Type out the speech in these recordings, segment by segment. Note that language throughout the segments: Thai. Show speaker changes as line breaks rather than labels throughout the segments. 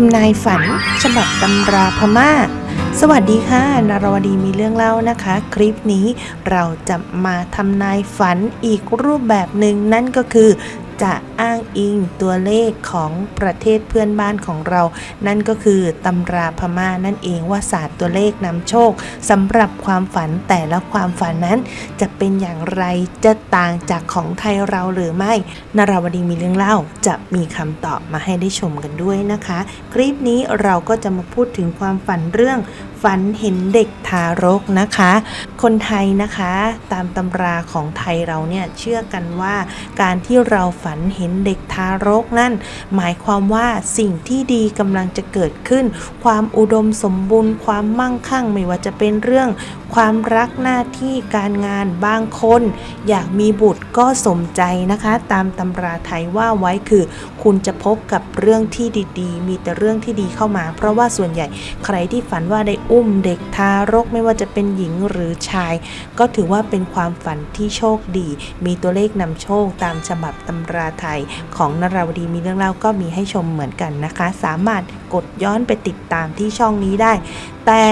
ทำนายฝัน ฉบับตำราพม่า สวัสดีค่ะ นารวดีมีเรื่องเล่านะคะ คลิปนี้เราจะมาทำนายฝันอีกรูปแบบหนึ่งนั่นก็คือ จะอ้างอิงตัวเลขของประเทศเพื่อนบ้านของเรา นั่นก็คือตำราพม่านั่นเองว่าศาสตร์ตัวเลขนำโชคสำหรับความฝันแต่ละความฝันนั้นจะเป็นอย่างไรจะต่างจากของไทยเราหรือไม่นาราวดีมีเรื่องเล่าจะมีคำตอบมาให้ได้ชมกันด้วยนะคะ คลิปนี้เราก็จะมาพูดถึงความฝันเรื่องฝันเห็นเด็กทารกนะคะ คนไทยนะคะตามตำราของไทยเราเนี่ยเชื่อกันว่า การที่เราฝันเห็นเด็กทารกนั่น หมายความว่าสิ่งที่ดีกำลังจะเกิดขึ้น ความอุดมสมบูรณ์ ความมั่งคั่งไม่ว่าจะเป็นเรื่อง ความรักหน้าที่การงานบางคน อยากมีบุตรก็สมใจนะคะ ตามตำราไทยว่าไว้คือ คุณจะพบกับเรื่องที่ดีๆ มีแต่เรื่องที่ดีเข้ามา เพราะว่าส่วนใหญ่ใครที่ฝันว่าได้อุ้มเด็กทารกไม่ว่าจะเป็นหญิงหรือชาย ก็ถือว่าเป็นความฝันที่โชคดี มีตัวเลขนำโชคตามฉบับตำราไทย ของนราวดีมีเรื่องเล่าก็มีให้ชมเหมือนกันนะคะ สามารถกดย้อนไปติดตามที่ช่องนี้ได้ แต่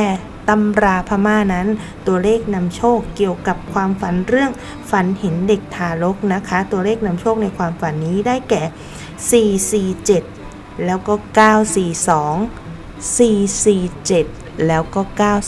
ตำราพม่านั้น ตัวเลขนำโชคเกี่ยวกับความฝันเรื่องฝันเห็นเด็กทารกนะคะ ตัวเลขนำโชคในความฝันนี้ได้แก่ 447 แล้วก็ 942 447 แล้วก็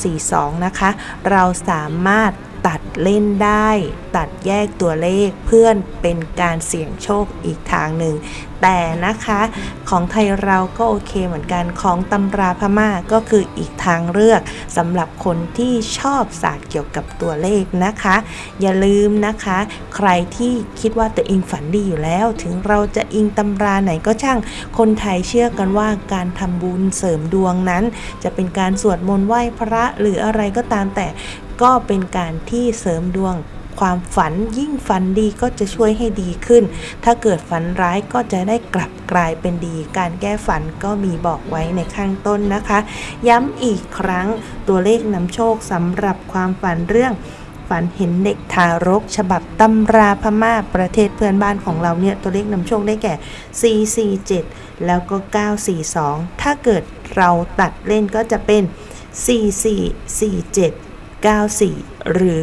942 นะคะ เราสามารถ ตัดเล่นได้ ตัดแยกตัวเลขเพื่อนเป็นการเสี่ยงโชคอีกทางหนึ่ง แต่นะคะของไทยเราก็โอเคเหมือนกันของตำราพม่าก็คืออีกทางเลือกสำหรับคนที่ชอบศาสตร์เกี่ยวกับตัวเลขนะคะ อย่าลืมนะคะ ใครที่คิดว่าตัวเองฝันดีอยู่แล้ว ถึงเราจะอิงตำราไหนก็ช่าง คนไทยเชื่อกันว่าการทำบุญเสริมดวงนั้น จะเป็นการสวดมนต์ไหว้พระหรืออะไรก็ตามแต่ ก็เป็นการที่เสริมดวงความฝันยิ่งฝันดีก็จะช่วยให้ดีขึ้น ถ้าเกิดฝันร้ายก็จะได้กลับกลายเป็นดี การแก้ฝันก็มีบอกไว้ในข้างต้นนะคะ ย้ำอีกครั้งตัวเลขนำโชคสำหรับความฝันเรื่องฝันเห็นเด็กทารก ฉบับตำราพม่าประเทศเพื่อนบ้านของเราเนี่ย ตัวเลขนำโชคได้แก่ 447 แล้วก็ 942 ถ้าเกิดเราตัดเล่นก็จะเป็น 4447 94 หรือ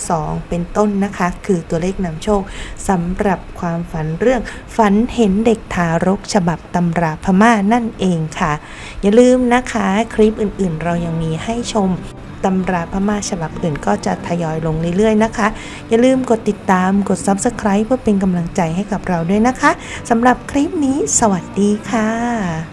92 เป็นต้นนะคะ คือตัวเลขนำโชคสำหรับความฝันเรื่องฝันเห็นเด็กทารกฉบับตำราพม่านั่นเองค่ะ อย่าลืมนะคะคลิปอื่นๆ เรายังมีให้ชมตำราพม่าฉบับอื่นก็จะทยอยลงเรื่อยๆนะคะ อย่าลืมกดติดตามกด Subscribe เพื่อเป็นกำลังใจให้กับเราด้วยนะคะสำหรับคลิปนี้ สวัสดีค่ะ